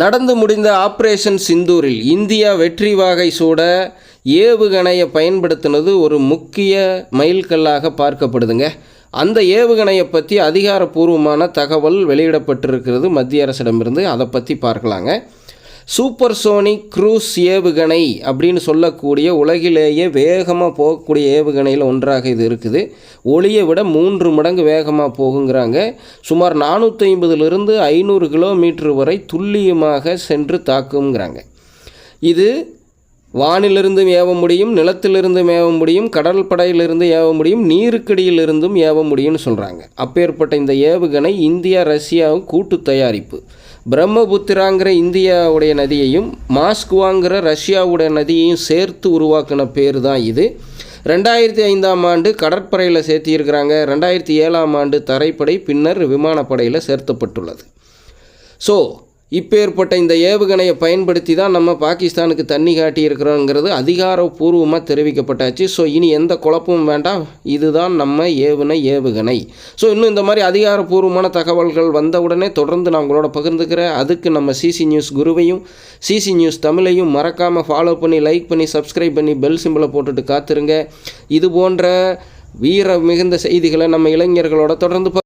நடந்து முடிந்த operation சிந்தூரில் India வெற்றி வாகை சூட ஏவுகணையை பயன்படுத்தினது ஒரு முக்கிய மைல்கல்லாக பார்க்கப்படுதுங்க. அந்த ஏவுகணையை பற்றி அதிகாரப்பூர்வமான தகவல் வெளியிடப்பட்டிருக்கிறது மத்திய அரசிடமிருந்து. அதை பற்றி பார்க்கலாங்க. சூப்பர் சோனிக் க்ரூஸ் ஏவுகணை அப்படின்னு சொல்லக்கூடிய உலகிலேயே வேகமாக போகக்கூடிய ஏவுகணையில் ஒன்றாக இது இருக்குது. ஒளியை விட மூன்று மடங்கு வேகமாக போகுங்கிறாங்க. சுமார் நானூற்றி ஐம்பதுலேருந்து ஐநூறு கிலோமீட்டர் வரை துல்லியமாக சென்று தாக்குங்கிறாங்க இது வானிலிருந்தும் ஏவ முடியும் நிலத்திலிருந்தும் ஏவ முடியும் கடல் படையிலிருந்து ஏவ முடியும் நீருக்கடியிலிருந்தும் ஏவ முடியும்னு சொல்கிறாங்க அப்பேற்பட்ட இந்த ஏவுகணை இந்தியா ரஷ்யாவும் கூட்டு தயாரிப்பு. பிரம்மபுத்திராங்கிற இந்தியாவுடைய நதியையும் மாஸ்குவாங்கிற ரஷ்யாவுடைய நதியையும் சேர்த்து உருவாக்கின பேர் தான் இது. ரெண்டாயிரத்தி ஐந்தாம் ஆண்டு கடற்படையில் சேர்த்தியிருக்கிறாங்க. ரெண்டாயிரத்தி ஏழாம் ஆண்டு தரைப்படை பின்னர் விமானப்படையில் சேர்த்தப்பட்டுள்ளது. ஸோ இப்பேற்பட்ட இந்த ஏவுகணையை பயன்படுத்தி தான் நம்ம பாகிஸ்தானுக்கு தண்ணி காட்டியிருக்கிறோங்கிறது அதிகாரப்பூர்வமாக தெரிவிக்கப்பட்டாச்சு. ஸோ இனி எந்த குழப்பமும் வேண்டாம். இதுதான் நம்ம ஏவுன ஏவுகணை. ஸோ இன்னும் இந்த மாதிரி அதிகாரப்பூர்வமான தகவல்கள் வந்தவுடனே தொடர்ந்து நான் உங்களோட பகிர்ந்துக்கிறேன். அதுக்கு நம்ம சிசி நியூஸ் குருவையும் சிசி நியூஸ் தமிழையும் மறக்காமல் ஃபாலோ பண்ணி லைக் பண்ணி சப்ஸ்கிரைப் பண்ணி பெல் சிம்பிளை போட்டுட்டு காத்துருங்க. இது போன்ற வீர மிகுந்த செய்திகளை நம்ம இளைஞர்களோட தொடர்ந்து ப-